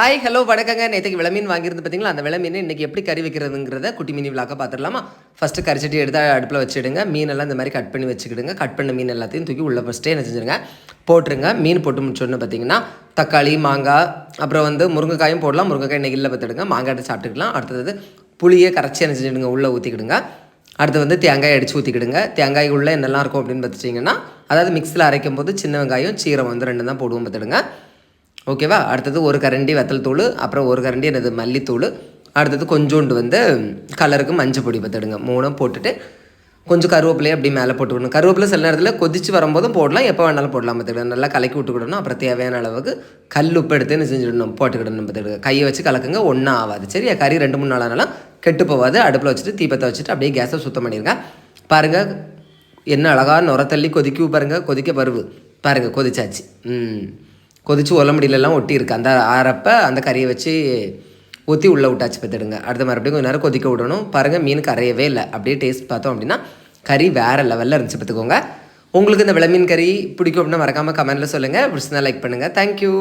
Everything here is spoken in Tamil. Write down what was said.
ஹாய் ஹலோ வணக்கங்க. நேற்றுக்கு விளமீன் வாங்கியிருந்து பார்த்தீங்களா அந்த விளமீன் இன்றைக்கி எப்படி கறி வைக்கிறதுங்கிறத குட்டி மீன் விளாக்க பார்த்துடலாமா ஃபஸ்ட்டு கறிச்சட்டி எடுத்து அடுப்பில் வச்சுடுங்க. மீனெல்லாம் இந்த மாதிரி கட் பண்ணி வச்சுக்கிடுங்க. கட் பண்ண மீன் எல்லாத்தையும் தூக்கி உள்ள ஃபஸ்ட்டே என்ன செஞ்சுருங்க? போட்டுருங்க. மீன் போட்டு முடிச்சோன்னு பார்த்தீங்கன்னா தக்காளி மாங்காய் அப்புறம் வந்து முருங்கைக்காயும் போடலாம். முருங்கைக்காய் இன்றைக்கி இல்லை பார்த்துடுங்க மாங்காய் எடுத்து சாப்பிட்டுக்கலாம். அடுத்தது புளியை கரைச்சி என்ன செஞ்சுடுங்க? உள்ளே ஊற்றிக்கிடுங்க அடுத்து வந்து தேங்காய் அடித்து ஊற்றிக்கிடுங்க தேங்காய் உள்ளே என்னெல்லாம் இருக்கும் அப்படின்னு பார்த்துட்டிங்கன்னா அதாவது மிக்ஸில் அரைக்கும் போது சின்ன வெங்காயம் சீரம் வந்து ரெண்டு தான் போடுவோம் பார்த்துடுங்க ஓகேவா? அடுத்தது ஒரு கரண்டி வத்தல் தூள் அப்புறம் ஒரு கரண்டி என்னது? மல்லித்தூள். அடுத்தது கொஞ்சோண்டு வந்து கலருக்கு மஞ்சள் பொடி பார்த்துடுங்க மூணும் போட்டுட்டு கொஞ்சம் கருவேப்பிலையே அப்படி மேலே போட்டு விடணும் கருவேப்பிலை சில நேரத்தில் கொதிச்சு வரும்போதும் போடலாம். எப்போ வேணாலும் போடலாம் பார்த்துக்கிடுங்க நல்லா கலக்கி விட்டுக்கிடணும். அப்புறம் தேவையான அளவுக்கு கல் உப்பு எடுத்து என்ன செஞ்சுடணும்? போட்டுக்கிடணும் பார்த்துக்கிடுங்க. கையை வச்சு கலக்குங்க. ஒன்றும் ஆகாது. சரியா? கறி ரெண்டு மூணு நாளானாலும் கெட்டு போகாது. அடுப்பில் வச்சுட்டு தீபத்தை வச்சுட்டு அப்படியே கேஸை சுத்தம் பண்ணியிருக்கேன் பாருங்கள் என்ன அழகா நுர தள்ளி கொதிக்க பாருங்கள் கொதிக்க பருவு. பாருங்கள் கொதிச்சாச்சு. ம். கொதித்து உள்ள ஒட்டி இருக்கு அந்த ஆறப்போ அந்த கறியை வச்சு ஊற்றி உள்ளே விட்டாச்சு பார்த்துடுங்க அடுத்த மறுபடியும் கொஞ்சம் நேரம் கொதிக்க விடணும். பாருங்கள் மீன் கரையவே இல்லை. அப்படியே டேஸ்ட் பார்த்தோம் அப்படின்னா கறி வேறு லெவலில் இருந்துச்சு பார்த்துக்கோங்க உங்களுக்கு இந்த விளமீன் கறி பிடிக்கும் அப்படின்னா மறக்காமல் கமெண்ட்டில் சொல்லுங்கள் பிடிச்சிருந்தா லைக் பண்ணுங்கள் தேங்க்யூ